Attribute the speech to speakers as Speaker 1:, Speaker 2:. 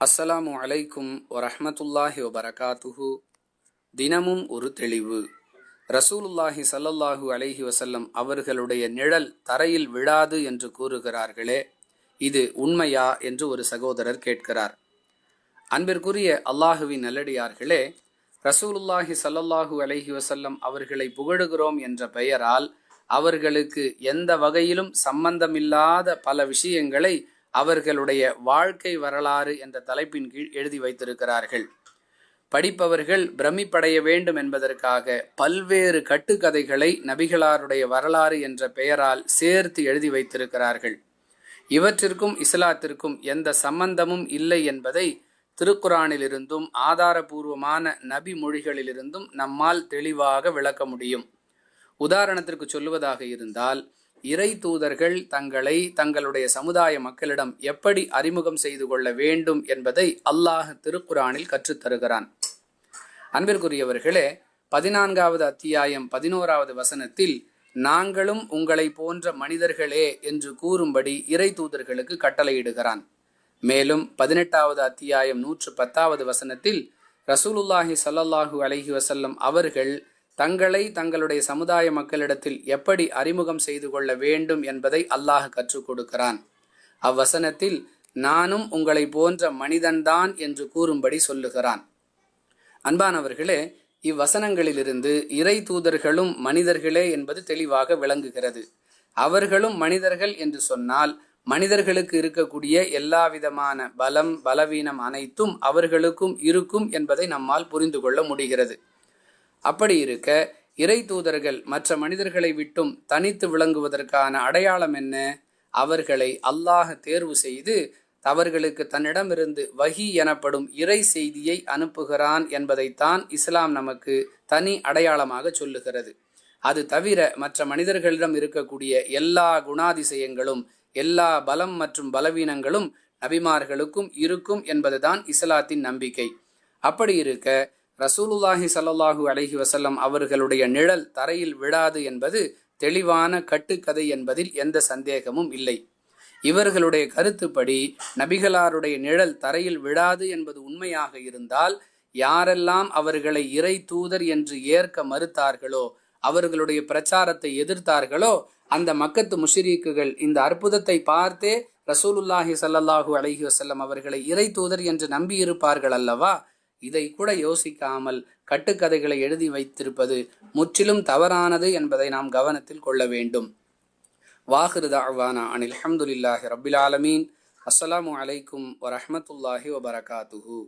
Speaker 1: அஸ்ஸலாமு அலைக்கும் வரஹமத்துல்லாஹி வபரகாத்துஹு. தினமும் ஒரு தெளிவு. ரசூலுல்லாஹி ஸல்லல்லாஹு அலைஹி வசல்லம் அவர்களுடைய நிழல் தரையில் விழாது என்று கூறுகிறார்களே இது உண்மையா என்று ஒரு சகோதரர் கேட்கிறார். அன்பிற்குரிய அல்லாஹுவின் நல்லடியார்களே ரசூலுல்லாஹி ஸல்லல்லாஹு அலைஹி வசல்லம் அவர்களை புகழுகிறோம் என்ற பெயரால் அவர்களுக்கு எந்த வகையிலும் சம்பந்தமில்லாத பல விஷயங்களை அவர்களுடைய வாழ்க்கை வரலாறு என்ற தலைப்பின் கீழ் எழுதி வைத்திருக்கிறார்கள். படிப்பவர்கள் பிரமிப்படைய வேண்டும் என்பதற்காக பல்வேறு கட்டுக்கதைகளை நபிகளாருடைய வரலாறு என்ற பெயரால் சேர்த்து எழுதி வைத்திருக்கிறார்கள். இவற்றிற்கும் இஸ்லாத்திற்கும் எந்த சம்பந்தமும் இல்லை என்பதை திருக்குறானிலிருந்தும் ஆதாரபூர்வமான நபி மொழிகளிலிருந்தும் நம்மால் தெளிவாக விளக்க முடியும். உதாரணத்திற்கு சொல்லுவதாக இருந்தால் இறை தூதர்கள் தங்களை தங்களுடைய சமுதாய மக்களிடம் எப்படி அறிமுகம் செய்து கொள்ள வேண்டும் என்பதை அல்லாஹ் திருக்குறானில் கற்றுத்தருகிறான் அன்பிற்குரியவர்களே பதினான்காவது அத்தியாயம் பதினோராவது வசனத்தில் நாங்களும் உங்களை போன்ற மனிதர்களே என்று கூறும்படி இறை தூதர்களுக்கு கட்டளையிடுகிறான். மேலும் பதினெட்டாவது அத்தியாயம் நூற்று பத்தாவது வசனத்தில் ரசூலுல்லாஹி சல்லல்லாஹு அலஹி வசல்லம் அவர்கள் தங்களை தங்களுடைய சமுதாய மக்களிடத்தில் எப்படி அறிமுகம் செய்து கொள்ள வேண்டும் என்பதை அல்லாஹ் கற்றுக் கொடுக்கிறான். அவ்வசனத்தில் நானும் உங்களை போன்ற மனிதன்தான் என்று கூறும்படி சொல்லுகிறான். அன்பானவர்களே இவ்வசனங்களிலிருந்து இறை தூதர்களும் மனிதர்களே என்பது தெளிவாக விளங்குகிறது. அவர்களும் மனிதர்கள் என்று சொன்னால் மனிதர்களுக்கு இருக்கக்கூடிய எல்லா விதமான பலம் பலவீனம் அனைத்தும் அவர்களுக்கும் இருக்கும் என்பதை நம்மால் புரிந்து கொள்ள முடிகிறது. அப்படி இருக்க இறை தூதர்கள் மற்ற மனிதர்களை விட்டும் தனித்து விளங்குவதற்கான அடையாளம் என்ன? அவர்களை அல்லாஹ் தேர்வு செய்து அவர்களுக்கு தன்னிடமிருந்து வகி எனப்படும் இறை செய்தியை அனுப்புகிறான் என்பதைத்தான் இஸ்லாம் நமக்கு தனி அடையாளமாக சொல்லுகிறது. அது தவிர மற்ற மனிதர்களிடம் இருக்கக்கூடிய எல்லா குணாதிசயங்களும் எல்லா பலம் மற்றும் பலவீனங்களும் நபிமார்களுக்கும் இருக்கும் என்பதுதான் இஸ்லாத்தின் நம்பிக்கை. அப்படி இருக்க ரசூலுல்லாஹி சல்லாஹூ அலஹி வசல்லம் அவர்களுடைய நிழல் தரையில் விழாது என்பது தெளிவான கட்டுக்கதை என்பதில் எந்த சந்தேகமும் இல்லை. இவர்களுடைய கருத்துப்படி நபிகளாருடைய நிழல் தரையில் விழாது என்பது உண்மையாக இருந்தால் யாரெல்லாம் அவர்களை இறை தூதர் என்று ஏற்க மறுத்தார்களோ அவர்களுடைய பிரச்சாரத்தை எதிர்த்தார்களோ அந்த மக்கத்து முஷிரீக்குகள் இந்த அற்புதத்தை பார்த்தே ரசூலுல்லாஹி சல்லாஹூ அலஹி வசல்லம் அவர்களை இறை தூதர் என்று நம்பியிருப்பார்கள் அல்லவா? இதை கூட யோசிக்காமல் கட்டுக்கதைகளை எழுதி வைத்திருப்பது முற்றிலும் தவறானது என்பதை நாம் கவனத்தில் கொள்ள வேண்டும். வாஹிருதாவானா அனில் அஹமதுல்லாஹி ரபில் ஆலமீன். அஸ்லாம் அலைக்கும் வரமத்துல்லாஹி வபரகாத்துஹூ.